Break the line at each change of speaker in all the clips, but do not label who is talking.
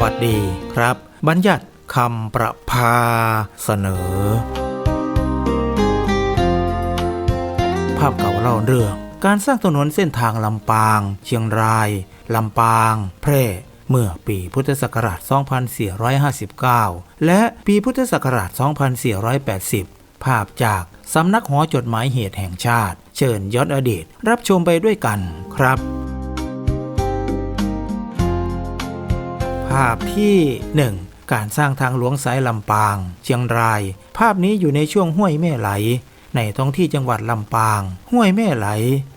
วัสดีครับ บัญญัติคำประพาเสนอ ภาพเก่าเล่าเรื่องการสร้างถนนเส้นทางลำปาง เชียงราย ลำปาง แพร่ เมื่อปีพุทธศักราช 2459 และปีพุทธศักราช 2480 ภาพจากสำนักหอจดหมายเหตุแห่งชาติ เชิญย้อนอดีตรับชมไปด้วยกันครับ ภาพที่ 1 การสร้างทางหลวงสายลำปาง เชียงราย ภาพนี้อยู่ในช่วงห้วยแม่ไหล ในท้องที่จังหวัดลำปาง ห้วยแม่ไหล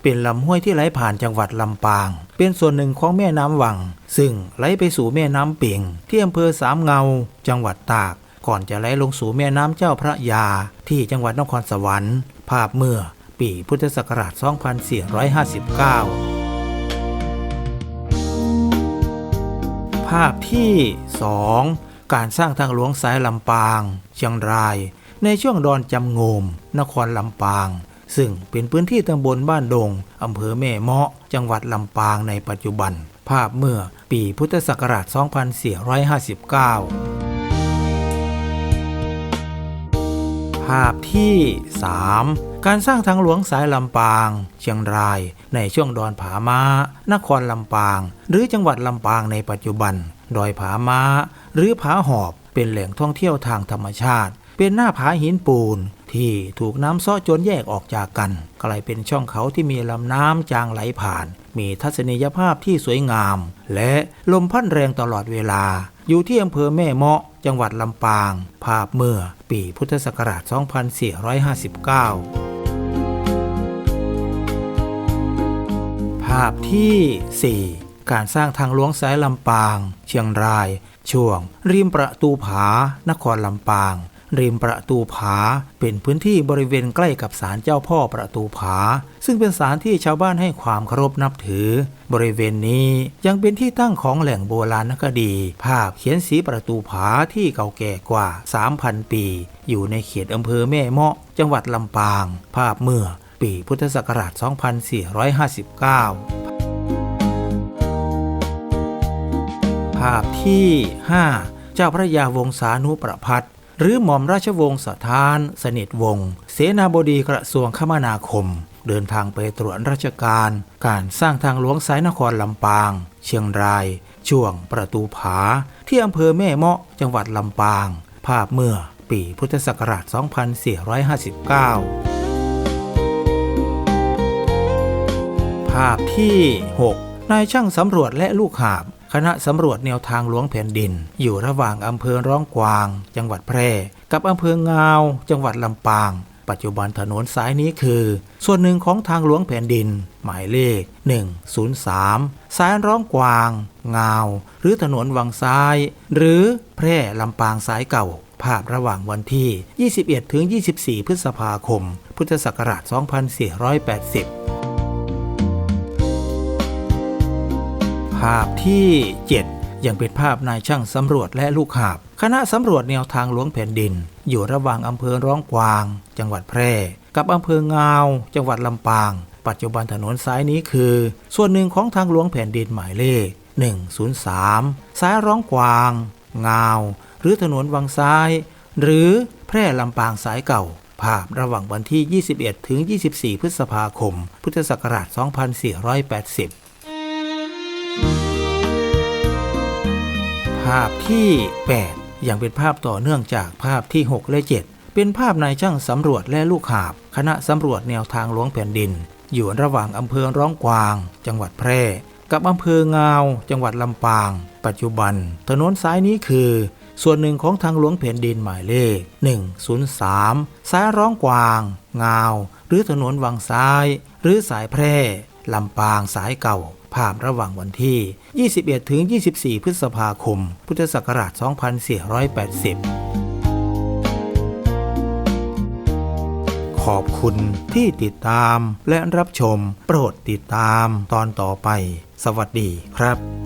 เป็นลำห้วยที่ไหลผ่านจังหวัดลำปาง เป็นส่วนหนึ่งของแม่น้ำวัง ซึ่งไหลไปสู่แม่น้ำเป่งที่อำเภอสามเงา จังหวัดตาก ก่อนจะไหลลงสู่แม่น้ำเจ้าพระยา ที่จังหวัดนครสวรรค์ ภาพเมื่อปีพุทธศักราช 2459าพที่ 2 การสร้างทางหลวงสายลำปาง เชียงราย ในช่วงดอนจำงม นครลำปาง ซึ่งเป็นพื้นที่ตำบลบ้านดงอำเภอแม่เมาะ จังหวัดลำปางในปัจจุบัน ภาพเมื่อปีพุทธศักราช 2459ภาพที่ 3 การสร้างทางหลวงสายลำปาง เชียงราย ในช่วงดอนผาม้า นครลำปาง หรือจังหวัดลำปางในปัจจุบัน ดอยผาม้า หรือผาหอบ เป็นแหล่งท่องเที่ยวทางธรรมชาติ เป็นหน้าผาหินปูน ที่ถูกน้ำซ้อจนแยกออกจากกัน กลายเป็นช่องเขาที่มีลำน้ำจางไหลผ่าน มีทัศนียภาพที่สวยงาม และลมพัดแรงตลอดเวลา อยู่ที่อำเภอแม่เมาะ จังหวัดลำปาง ภาพเมื่อปีพุทธศักราช 2459าพที่ 4 การสร้างทางหลวงสายลำปาง เชียงราย ช่วง ริมประตูผานครลำปาง ริมประตูผา เป็นพื้นที่บริเวณใกล้กับศาลเจ้าพ่อประตูผา ซึ่งเป็นศาลที่ชาวบ้านให้ความเคารพนับถือ บริเวณนี้ยังเป็นที่ตั้งของแหล่งโบราณคดี ภาพเขียนสีประตูผาที่เก่าแก่กว่า 3,000 ปี อยู่ในเขตอำเภอแม่เมาะจังหวัดลำปาง ภาพเมื่อ ปีพุทธศักราช 2459 ภาพที่ 5 เจ้าพระยาวงศานุประพัฒหรือหม่อมราชวงศ์สถาน สนิทวงศ์เสนาบดีกระทรวงคมนาคม เดินทางไปตรวจราชการ การสร้างทางหลวงสายนครลำปาง เชียงราย ช่วงประตูผา ที่อำเภอแม่เมาะจังหวัดลำปาง ภาพเมื่อปีพุทธศักราช 2459 ภาพที่ 6 นายช่างสำรวจและลูกหาบ คณะสำรวจแนวทางหลวงแผ่นดิน อยู่ระหว่างอำเภอร้องกวาง จังหวัดแพร่ กับอำเภองาว จังหวัดลำปาง ปัจจุบันถนนสายนี้คือ ส่วนหนึ่งของทางหลวงแผ่นดิน หมายเลข 103 สายร้องกวาง งาว หรือถนนวังซ้าย หรือแพร่ลำปางสายเก่าภาพระหว่างวันที่ 21 ถึง 24 พฤษภาคม พุทธศักราช 2480 ภาพที่ 7 ยังเป็นภาพนายช่างสำรวจและลูกหาบ คณะสำรวจแนวทางหลวงแผ่นดิน อยู่ระหว่างอำเภอร้องกวาง จังหวัดแพร่ กับอำเภองาว จังหวัดลำปาง ปัจจุบันถนนสายนี้คือ ส่วนหนึ่งของทางหลวงแผ่นดินหมายเลข 103 สายร้องกวาง งาว หรือถนนวังซ้าย หรือแพร่ลำปางสายเก่าภาพระหว่างวันที่ 21 ถึง 24 พฤษภาคม พุทธศักราช 2480 ภาพที่ 8 ยังเป็นภาพต่อเนื่องจากภาพที่ 6 และ 7 เป็นภาพนายช่างสำรวจและลูกหาบ คณะสำรวจแนวทางหลวงแผ่นดิน อยู่ระหว่างอำเภอร้องกวาง จังหวัดแพร่ กับอำเภองาว จังหวัดลำปาง ปัจจุบัน ถนนสายนี้คือ ส่วนหนึ่งของทางหลวงแผ่นดินหมายเลข 103 สายร้องกวาง งาว หรือถนนวังซ้าย หรือสายแพร่ ลำปางสายเก่าภาพระหว่างวันที่ 21 ถึง 24 พฤษภาคม พุทธศักราช 2480 ขอบคุณที่ติดตามและรับชม โปรดติดตามตอนต่อไป สวัสดีครับ